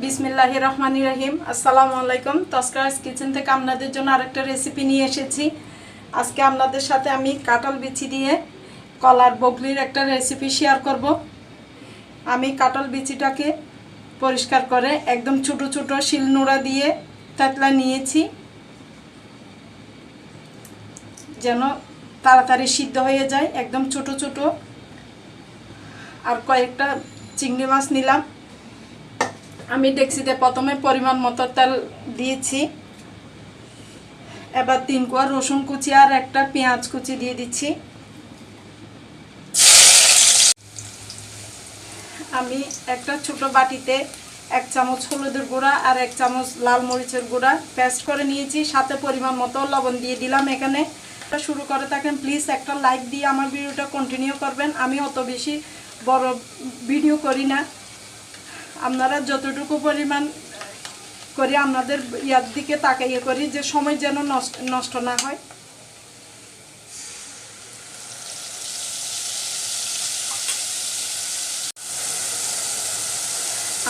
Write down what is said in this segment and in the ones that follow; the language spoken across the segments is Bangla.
বিসমিল্লাহ রহমান রাহিম। আসসালামু আলাইকুম। তস্কারাস কিচেন থেকে আপনাদের জন্য আরেকটা রেসিপি নিয়ে এসেছি। আজকে আপনাদের সাথে আমি কাঁঠাল বিচি দিয়ে কলার বগলির একটা রেসিপি শেয়ার করব। আমি কাঁঠাল বিচিটাকে পরিষ্কার করে একদম ছোটো ছোটো শিলনোড়া দিয়ে তেতলা নিয়েছি। যেন তাড়াতাড়ি সিদ্ধ হয়ে যায়। একদম ছোট ছোট। আর কয়েকটা চিংড়ি মাছ নিলাম। আমি ডেক্সিতে প্রথমে পরিমাণ মতো তেল দিয়েছি। এবার তিন কোয়া রসুন কুচি আর একটা পেঁয়াজ কুচি দিয়ে দিচ্ছি। আমি একটা ছোট বাটিতে এক চামচ হলুদের গুঁড়া আর এক চামচ লাল মরিচের গুঁড়া পেস্ট করে নিয়েছি। সাথে পরিমাণ মতো লবণ দিয়ে দিলাম এখানে। শুরু করে থাকেন, প্লিজ একটা লাইক দিয়ে আমার ভিডিওটা কন্টিনিউ করবেন। আমি অত বেশি বড় ভিডিও করি না। আপনারা যতটুকু পরিমাণ করি, আপনাদের ইয়ার দিকে তাকাইয়ে করি যে সময় যেন নষ্ট না হয়।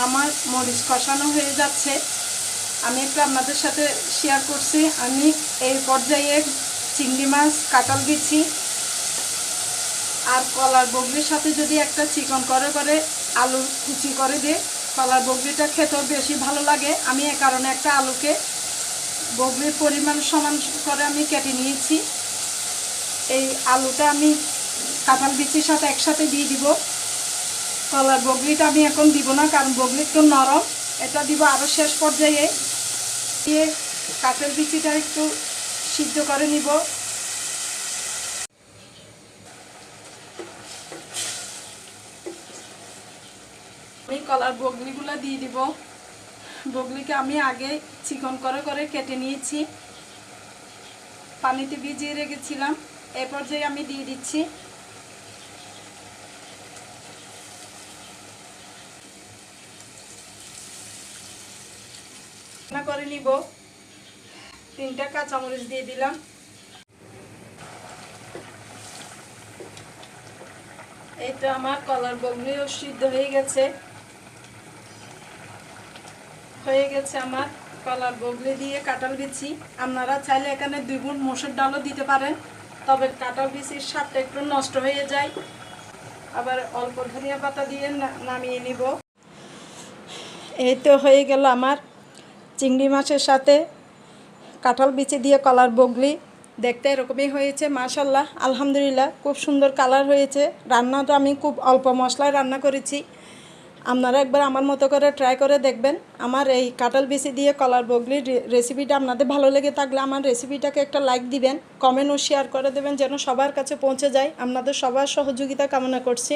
আমার মরিচ কষানো হয়ে যাচ্ছে। আমি একটু আপনাদের সাথে শেয়ার করছি। আমি এই পর্যায়ে চিংড়ি মাছ কাটাল দিচ্ছি। আর কলার বগলির সাথে যদি একটা চিকন করে করে আলু কুচি করে দিয়ে কলার বগরিটা খেতেও বেশি ভালো লাগে। আমি এ কারণে একটা আলুকে বগরির পরিমাণ সমান করে আমি কেটে নিয়েছি। এই আলুটা আমি কাঁঠাল বিচির সাথে একসাথে দিয়ে দিব। কলার বগলিটা আমি এখন দিব না, কারণ বগলি একটু নরম। এটা দিব আরও শেষ পর্যায়ে। দিয়ে কাঁঠাল বিচিটা একটু সিদ্ধ করে নিব। আমি কলার বগলিগুলো দিয়ে দিব। বগলিকে আমি আগে চিকন করে করে কেটে নিয়েছি। পানিতে ভিজিয়ে রেখেছিলাম। এ পর্যায়ে আমি দিয়ে দিচ্ছি। করে নিব। তিনটা কাঁচামরিচ দিয়ে দিলাম। এই তো আমার কলার বগলিও সিদ্ধ হয়ে গেছে। হয়ে গেছে আমার কলার বগলি দিয়ে কাঁঠাল বিচি। আপনারা চাইলে এখানে দুই গুণ মসুর ডালও দিতে পারেন, তবে কাঁঠাল বিচির স্বাদটা একটু নষ্ট হয়ে যায়। আবার অল্প ধনিয়া পাতা দিয়ে নামিয়ে নিব। এই তো হয়ে গেল আমার চিংড়ি মাছের সাথে কাঁঠাল বিচি দিয়ে কলার বগলি। দেখতে এরকমই হয়েছে, মাশাল্লাহ, আলহামদুলিল্লাহ, খুব সুন্দর কালার হয়েছে। রান্নাটা আমি খুব অল্প মশলায় রান্না করেছি। আপনারা একবার আমার মতো করে ট্রাই করে দেখবেন। আমার এই কাঁঠাল বেশি দিয়ে কলার বগলির রেসিপিটা আপনাদের ভালো লেগে থাকলে আমার রেসিপিটাকে একটা লাইক দিবেন কমেন্ট ও শেয়ার করে দেবেন যেন সবার কাছে পৌঁছে যায়। আপনাদের সবার সহযোগিতা কামনা করছি।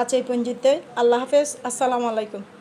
আজ এই পঞ্জিতে আল্লাহ হাফেজ। আসসালামু আলাইকুম।